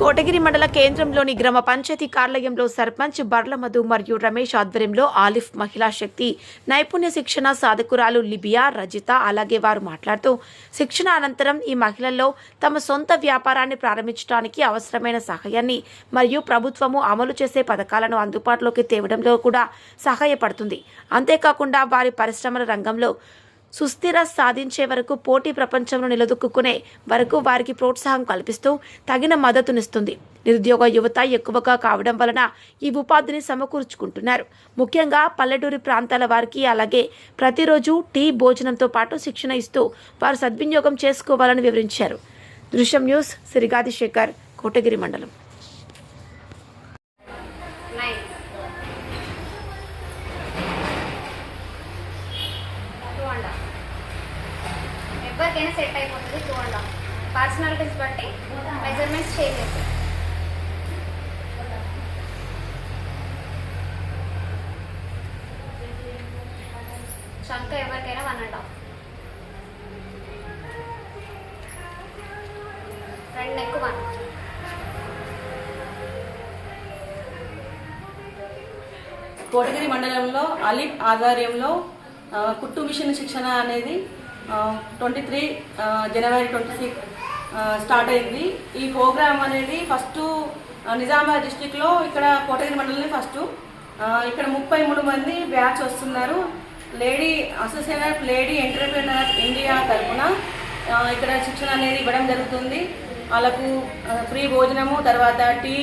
కోటగిరి మండల కేంద్రంలోని గ్రామ పంచాయతీ కార్యాలయంలో సర్పంచ్ బర్లమధు మరియు రమేష్ ఆధ్వర్యంలో ఆలిఫ్ మహిళా శక్తి నైపుణ్య శిక్షణ సాధకురాలు లిబియా రజిత అలాగే వారు మాట్లాడుతూ శిక్షణ అనంతరం ఈ మహిళల్లో తమ సొంత వ్యాపారాన్ని ప్రారంభించడానికి అవసరమైన సహాయాన్ని మరియు ప్రభుత్వము అమలు చేసే పథకాలను అందుబాటులోకి తేవడంలో కూడా సహాయపడుతుంది అంతేకాకుండా వారి పరిశ్రమల రంగంలో సుస్థిర సాధించే వరకు పోటీ ప్రపంచంలో నిలదొక్కునే వరకు వారికి ప్రోత్సాహం కల్పిస్తూ తగిన మద్దతునిస్తుంది నిరుద్యోగ యువత ఎక్కువగా కావడం వలన ఈ ఉపాధిని సమకూర్చుకుంటున్నారు ముఖ్యంగా పల్లెటూరి ప్రాంతాల వారికి అలాగే ప్రతిరోజు టీ భోజనంతో పాటు శిక్షణ ఇస్తూ వారు సద్వినియోగం చేసుకోవాలని వివరించారు దృశ్యం న్యూస్ సిరిగాది శేఖర్ కోటగిరి మండలం ఎవరికైనా సెట్ అయిపోతుంది టూ అండ్ హాఫ్ పర్సనాలిటీస్ బట్టి మెజర్మెంట్స్ చేంజ్ అవుతాయి ఎవరికైనా వన్ అండ్ హాఫ్ రెండు నెక్ వన్ కోటగిరి మండలంలో అలిప్ ఆధ్వర్యంలో కుట్టు మిషన్ శిక్షణ అనేది ట్వంటీ త్రీ జనవరి ట్వంటీ సిక్స్ స్టార్ట్ అయింది ఈ ప్రోగ్రామ్ అనేది ఫస్ట్ నిజామాబాద్ డిస్టిక్లో ఇక్కడ కోటగిరి మండలంలో ఫస్ట్ ఇక్కడ ముప్పై మూడు మంది బ్యాచ్ వస్తున్నారు lady association of lady entrepreneur India తరఫున ఇక్కడ శిక్షణ అనేది ఇవ్వడం జరుగుతుంది వాళ్ళకు ఫ్రీ భోజనము తర్వాత టీ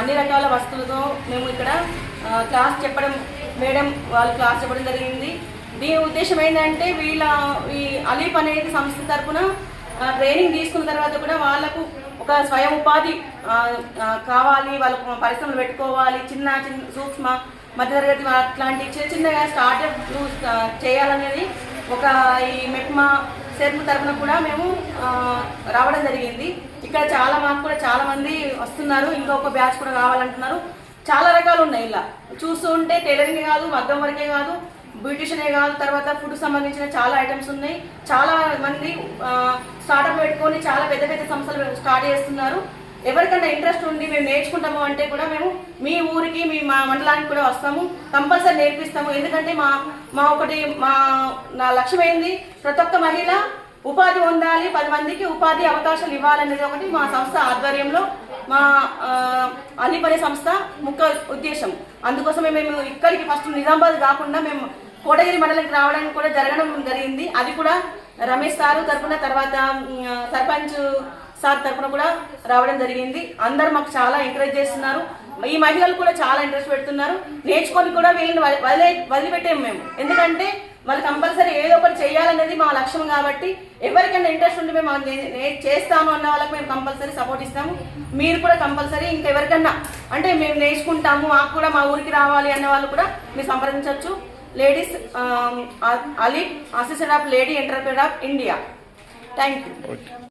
అన్ని రకాల వస్తువులతో మేము ఇక్కడ క్లాస్ చెప్పడం మేడం వాళ్ళు క్లాస్ చెప్పడం జరిగింది దీని ఉద్దేశం ఏంటంటే వీళ్ళ ఈ అలీఫ్ అనేది సంస్థ తరఫున ట్రైనింగ్ తీసుకున్న తర్వాత కూడా వాళ్ళకు ఒక స్వయం ఉపాధి కావాలి వాళ్ళకు పరిశ్రమలు పెట్టుకోవాలి చిన్న చిన్న సూక్ష్మ మధ్యతరగతి అట్లాంటి చిన్న చిన్నగా స్టార్టప్లు చేయాలనేది ఒక ఈ మెట్మా సెర్పు తరఫున కూడా మేము రావడం జరిగింది ఇక్కడ చాలా మాకు కూడా చాలా మంది వస్తున్నారు ఇంకొక బ్యాచ్ కూడా కావాలంటున్నారు చాలా రకాలు ఉన్నాయి ఇలా చూస్తూ ఉంటే టైలరింగ్ కాదు మగ్గం వరకే కాదు బ్యూటిషనే కాదు తర్వాత ఫుడ్ సంబంధించిన చాలా ఐటమ్స్ ఉన్నాయి చాలా మంది స్టార్ట్అప్ పెట్టుకొని చాలా పెద్ద పెద్ద సంస్థలు స్టార్ట్ చేస్తున్నారు ఎవరికైనా ఇంట్రెస్ట్ ఉండి మేము నేర్చుకుంటాము అంటే కూడా మేము మీ ఊరికి మీ మా మండలానికి కూడా వస్తాము కంపల్సరీ నేర్పిస్తాము ఎందుకంటే మా మా ఒకటి మా నా లక్ష్యం ఏంది ప్రతి ఒక్క మహిళ ఉపాధి పొందాలి పది మందికి ఉపాధి అవకాశాలు ఇవ్వాలనేది ఒకటి మా సంస్థ ఆధ్వర్యంలో మా పని సంస్థ ముఖ్య ఉద్దేశం అందుకోసమే మేము ఇక్కడికి ఫస్ట్ నిజామాబాద్ కాకుండా మేము కోటగిరి మండలానికి రావడానికి కూడా జరగడం జరిగింది అది కూడా రమేష్ సారు తరఫున తర్వాత సర్పంచ్ సార్ తరఫున కూడా రావడం జరిగింది అందరు మాకు చాలా ఎంకరేజ్ చేస్తున్నారు ఈ మహిళలు కూడా చాలా ఇంట్రెస్ట్ పెడుతున్నారు నేర్చుకొని కూడా వీళ్ళని వదిలే వదిలిపెట్టాము మేము ఎందుకంటే వాళ్ళు కంపల్సరీ ఏదో ఒకటి చేయాలనేది మా లక్ష్యం కాబట్టి ఎవరికైనా ఇంట్రెస్ట్ ఉంటే మేము చేస్తాము అన్న వాళ్ళకి మేము కంపల్సరీ సపోర్ట్ ఇస్తాము మీరు కూడా కంపల్సరీ ఇంకెవరికన్నా అంటే మేము నేర్చుకుంటాము మాకు కూడా మా ఊరికి రావాలి అన్న వాళ్ళు కూడా మీరు సంప్రదించవచ్చు Ladies, um, Ali, Assistant of Lady Entrepreneur of India. Thank you. Okay.